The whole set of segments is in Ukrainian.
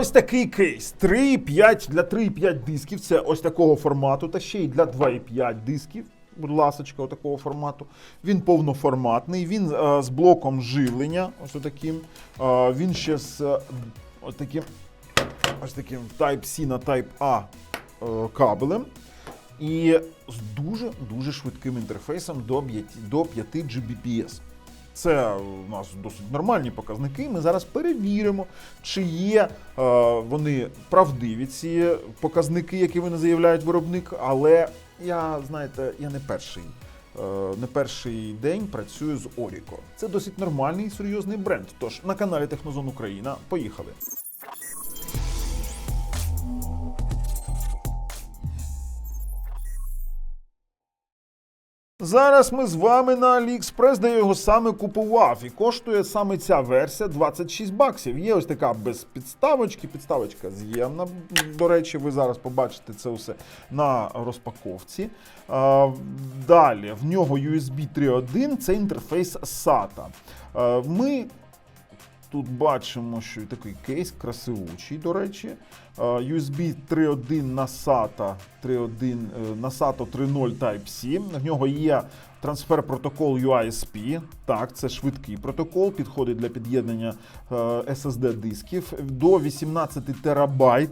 Ось такий кейс. 3,5 для 3,5 дисків. Це ось такого формату, та ще й для 2,5 дисків. Будь ласочка, такого формату. Він повноформатний, він е, з блоком живлення. Ось таким. Е, він ще з е, ось таким, ось таким Type-C на Type-A кабелем. І з дуже дуже швидким інтерфейсом до 5, до 5 Gbps. Це у нас досить нормальні показники. Ми зараз перевіримо, чи є е, вони правдиві, ці показники, які вони заявляють виробник. Але я, знаєте, я не перший. е, Не перший день працюю з Оріко. Це досить нормальний і серйозний бренд. Тож на каналі Технозон Україна поїхали. Зараз ми з вами на AliExpress, де я його саме купував. І коштує саме ця версія 26 баксів. Є ось така без підставочки. Підставочка з'ємна. До речі, ви зараз побачите це все на розпаковці. Далі в нього USB 3.1, це інтерфейс SATA. Ми Тут бачимо, що такий кейс красивучий, до речі. USB 3.1 на SATA 3.1 е, на SATA 3.0 Type-C. В нього є трансфер протокол UISP. Так, це швидкий протокол, підходить для під'єднання е, SSD дисків до 18 терабайт.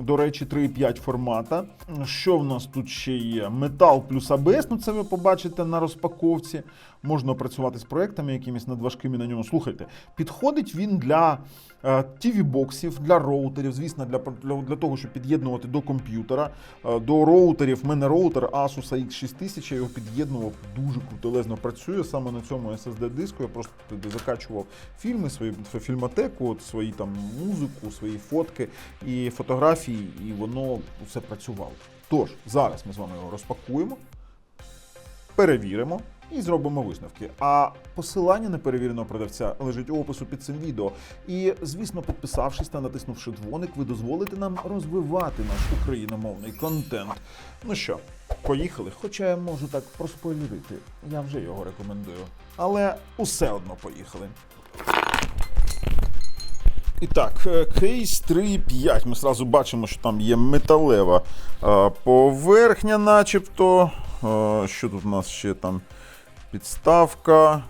До речі, 3,5 формата. Що в нас тут ще є? Метал плюс ABS, ну це ви побачите на розпаковці. Можна працювати з проектами якимись надважкими на ньому. Слухайте, підходить він для е, TV-боксів, для роутерів, звісно, для, для, того, щоб під'єднувати до комп'ютера. Е, до роутерів. В мене роутер Asus X6000, я його під'єднував, дуже крутелезно працює саме на цьому SSD-диску. Я просто туди закачував фільми, свою фільмотеку, от, свої там музику, свої фотки і фотографії, і воно все працювало. Тож, зараз ми з вами його розпакуємо, перевіримо і зробимо висновки. А посилання на перевіреного продавця лежить у опису під цим відео. І, звісно, підписавшись та натиснувши дзвоник, ви дозволите нам розвивати наш україномовний контент. Ну що, поїхали? Хоча я можу так проспойлерити, я вже його рекомендую. Але усе одно поїхали. І так, е, кейс 3.5. Ми зразу бачимо, що там є металева е, поверхня, начебто. Е, Що тут у нас ще там? Підставка.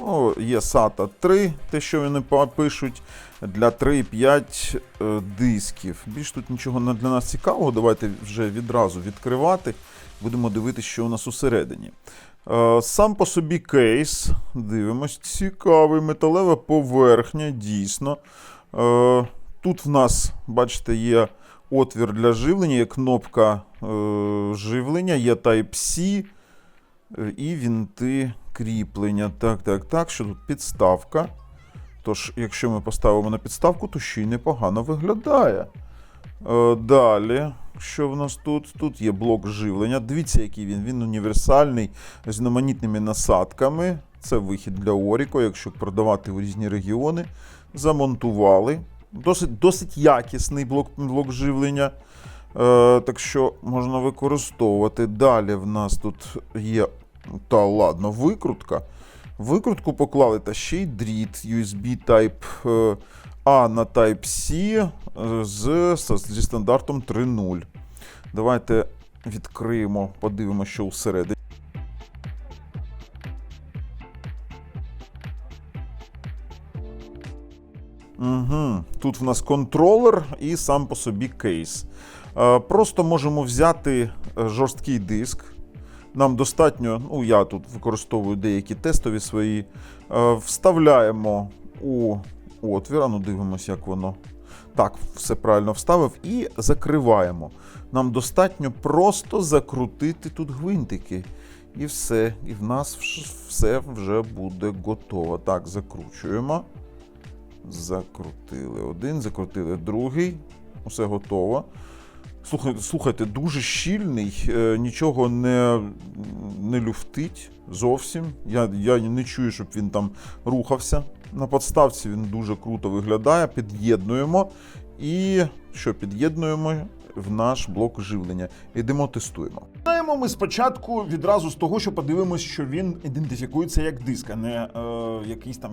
Ну, є SATA 3, те, що вони пишуть, для 3.5 е, дисків. Більш тут нічого для нас цікавого. Давайте вже відразу відкривати. Будемо дивитися, що у нас усередині. Е, Сам по собі кейс. Дивимось, цікавий, металева поверхня, дійсно. Е, Тут в нас, бачите, є отвір для живлення, є кнопка живлення, є Type-C і вінти кріплення. Так, так, так. Що тут підставка. Тож, якщо ми поставимо на підставку, то ще й непогано виглядає. Е, Далі, що в нас тут? Тут є блок живлення. Дивіться, який він. Він універсальний з різноманітними насадками. Це вихід для Оріко, якщо продавати в різні регіони. Замонтували. Досить, досить якісний блок, блок живлення. Е, так що можна використовувати. Далі в нас тут є. Та ладно, викрутка. Викрутку поклали та ще й дріт USB Type е, A на Type-C е, з- зі стандартом 3.0. Давайте відкриємо, подивимося, що всередині. Угу. Тут в нас контролер і сам по собі кейс. Е, Просто можемо взяти е, жорсткий диск. Нам достатньо, ну я тут використовую деякі тестові свої. Е, Вставляємо у отвір, ну дивимося, як воно. Так, все правильно вставив, і закриваємо. Нам достатньо просто закрутити тут гвинтики. І все. І в нас все вже буде готово. Так, закручуємо. Закрутили один, закрутили другий. Усе готово. Слухайте, слухайте дуже щільний, е, нічого не, не люфтить зовсім. Я, я не чую, щоб він там рухався. На подставці він дуже круто виглядає. Під'єднуємо. І що під'єднуємо? В наш блок живлення. Ідемо тестуємо. Починаємо ми спочатку відразу з того, що подивимось, що він ідентифікується як диск, а не е, якийсь там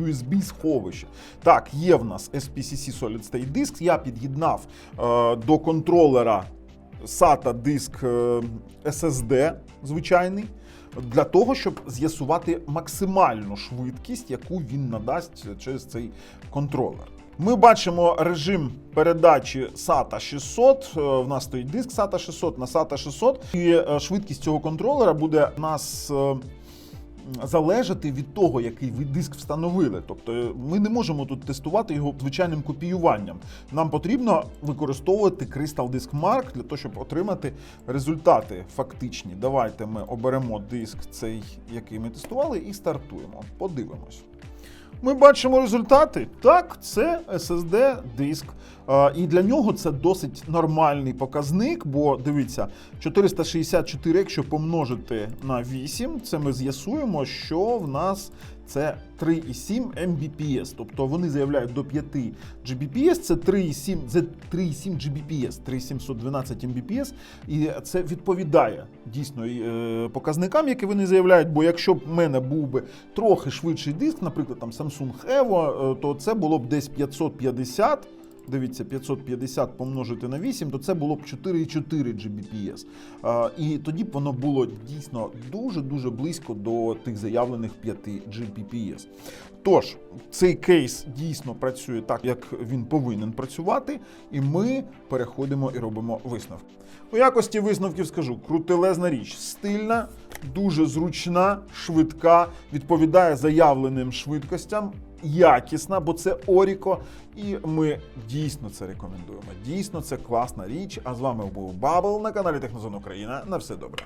USB сховище. Так, є в нас SPCC Solid State Disk. Я під'єднав е, до контролера SATA диск е, SSD звичайний. Для того, щоб з'ясувати максимальну швидкість, яку він надасть через цей контролер. Ми бачимо режим передачі SATA 600. е, В нас стоїть диск SATA 600 на SATA 600. І е, швидкість цього контролера буде нас е, залежати від того, який ви диск встановили. Тобто ми не можемо тут тестувати його звичайним копіюванням. Нам потрібно використовувати Crystal Disk Mark для того, щоб отримати результати фактичні. Давайте ми оберемо диск, цей, який ми тестували, і стартуємо. Подивимось. Ми бачимо результати. Так, це SSD диск. І для нього це досить нормальний показник, бо дивіться, 464, якщо помножити на 8, це ми з'ясуємо, що в нас це 3,7 Mbps. Тобто вони заявляють до 5 Gbps, це 3,7 це 3,7 Gbps, 3,712 Mbps. І це відповідає дійсно е, показникам, які вони заявляють. Бо якщо б в мене був би трохи швидший диск, наприклад, там Samsung Evo, е, то це було б десь 550. Дивіться, 550 помножити на 8, то це було б 4,4 Gbps. І тоді б воно було дійсно дуже-дуже близько до тих заявлених 5 Gbps. Тож, цей кейс дійсно працює так, як він повинен працювати, і ми переходимо і робимо висновки. У якості висновків скажу: крутелезна річ, стильна, дуже зручна, швидка, відповідає заявленим швидкостям якісна, бо це Оріко, і ми дійсно це рекомендуємо. Дійсно, це класна річ. А з вами був Бабл на каналі Технозон Україна. На все добре.